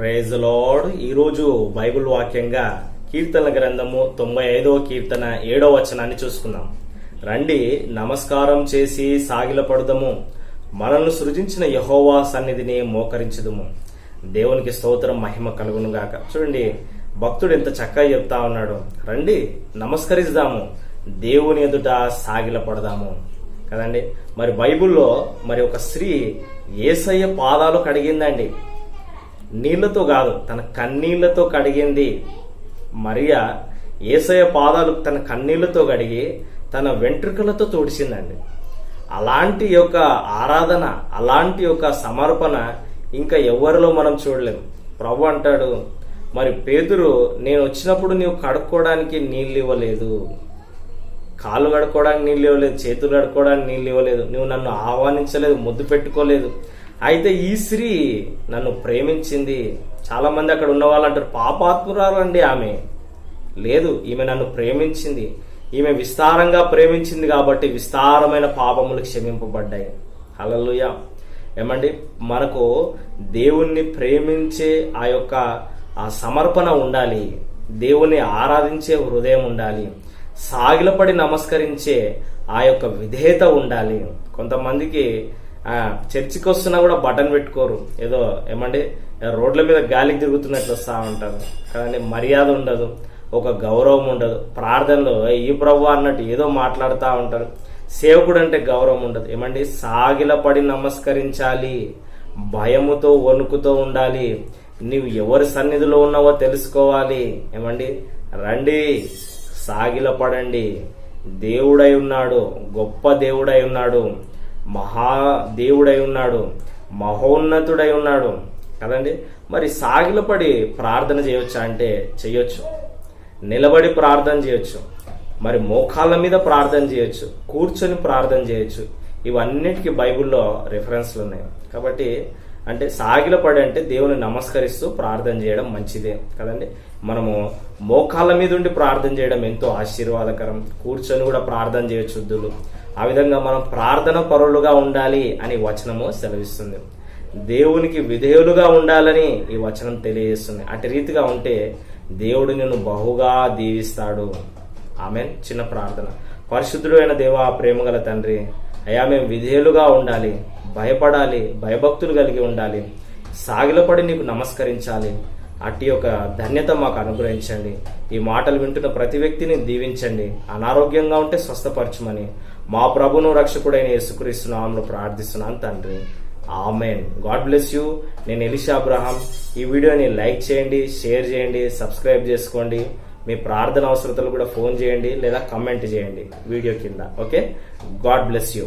Praise lord ఈరోజు Bible వాక్యంగా కీర్తన గ్రంథము తొంభై ఐదవ కీర్తన ఏడవ వచనాన్ని చూసుకుందాం. రండి నమస్కారం చేసి సాగిలపడదము. మనల్ని సృజించిన యహోవా సన్నిధిని మోకరించదుము. దేవునికి స్తోత్రం మహిమ కలుగును గాక. చూడండి భక్తుడు ఎంత చక్కగా చెప్తా ఉన్నాడు. రండి నమస్కరిద్దాము. దేవుని ఎదుట సాగిలపడదాము. కదండి? మరి బైబిల్లో మరి ఒక స్త్రీ ఏసయ్య పాదాలు కడిగిందండి. నీళ్ళతో కాదు తన కన్నీళ్ళతో కడిగింది. మరియా ఏసయ పాదాలు తన కన్నీళ్ళతో కడిగి తన వెంట్రుకలతో తుడిచిందండి. అలాంటి యొక్క ఆరాధన అలాంటి యొక్క సమర్పణ ఇంకా ఎవరిలో మనం చూడలేము ప్రభు అంటాడు మరి పేదురు నేను వచ్చినప్పుడు నీవు కడుక్కోవడానికి నీళ్ళు ఇవ్వలేదు కాళ్ళు కడుక్కోవడానికి నీళ్ళు ఇవ్వలేదు చేతులు కడుక్కోవడానికి నీళ్ళు ఇవ్వలేదు నువ్వు నన్ను ఆహ్వానించలేదు ముద్దు పెట్టుకోలేదు. అయితే ఈ స్త్రీ నన్ను ప్రేమించింది. చాలా మంది అక్కడ ఉన్న వాళ్ళు అంటారు పాపాత్మురాలండి ఆమె. లేదు ఈమె నన్ను ప్రేమించింది. ఈమె విస్తారంగా ప్రేమించింది కాబట్టి విస్తారమైన పాపములు క్షమింపబడ్డాయి. హల్లెలూయ. ఏమండి మనకు దేవుణ్ణి ప్రేమించే ఆ యొక్క ఆ సమర్పణ ఉండాలి. దేవుణ్ణి ఆరాధించే హృదయం ఉండాలి. సాగిలపడి నమస్కరించే ఆ యొక్క విధేయత ఉండాలి. కొంతమందికి చర్చికి వస్తున్నా కూడా బటన్ పెట్టుకోరు. ఏదో ఏమండి రోడ్ల మీద గాలికి తిరుగుతున్నట్లు వస్తా ఉంటారు. కానీ మర్యాద ఉండదు. ఒక గౌరవం ఉండదు. ప్రార్థనలో ఈ ప్రభు అన్నట్టు ఏదో మాట్లాడుతూ ఉంటారు. సేవకుడు అంటే గౌరవం ఉండదు. ఏమండి సాగిలపడి నమస్కరించాలి. భయముతో వణుకుతో ఉండాలి. నీవు ఎవరి సన్నిధిలో ఉన్నావో తెలుసుకోవాలి. ఏమండి రండి సాగిలపడండి దేవుడై ఉన్నాడు గొప్ప దేవుడై ఉన్నాడు. మహా దేవుడై ఉన్నాడు. మహోన్నతుడై ఉన్నాడు. కదండి? మరి సాగిలపడి ప్రార్థన చేయొచ్చా అంటే చేయొచ్చు. నిలబడి ప్రార్థన చేయొచ్చు. మరి మోకాళ్ళ మీద ప్రార్థన చేయొచ్చు. కూర్చొని ప్రార్థన చేయొచ్చు. ఇవన్నిటికీ బైబిల్లో రిఫరెన్స్లు ఉన్నాయి. కాబట్టి అంటే సాగిలపడి అంటే దేవుని నమస్కరిస్తూ ప్రార్థన చేయడం మంచిదే. కదండి? మనము మోకాళ్ళ మీద ఉండి ప్రార్థన చేయడం ఎంతో ఆశీర్వాదకరం. కూర్చొని కూడా ప్రార్థన చేయొచ్చు వృద్ధులు. ఆ విధంగా మనం ప్రార్థన పరులుగా ఉండాలి అని వచనము సెలవిస్తుంది. దేవునికి విధేయులుగా ఉండాలని ఈ వచనం తెలియజేస్తుంది. అటు రీతిగా ఉంటే దేవుడు నిన్ను బహుగా దీవిస్తాడు. ఆమె చిన్న ప్రార్థన. పరిశుద్ధుడు అయిన దేవా ప్రేమగల తండ్రి అయా మేము విధేయులుగా ఉండాలి భయపడాలి భయభక్తులు కలిగి ఉండాలి సాగిలపడి నీకు నమస్కరించాలి. అట్టి యొక్క ధన్యత మాకు అనుగ్రహించండి. ఈ మాటలు వింటున్న ప్రతి వ్యక్తిని దీవించండి. అనారోగ్యంగా ఉంటే స్వస్థపరచమని మా ప్రభును రక్షకుడైన యేసుక్రీస్తు నామంలో ప్రార్థిస్తున్నాను తండ్రి. ఆమెన్. God bless you. నేను ఎలిషా అబ్రహాం. ఈ వీడియోని లైక్ చేయండి షేర్ చేయండి సబ్స్క్రైబ్ చేసుకోండి. మీ ప్రార్థన అవసరతలు కూడా ఫోన్ చేయండి లేదా కమెంట్ చేయండి వీడియో కింద. ఓకే? God bless you.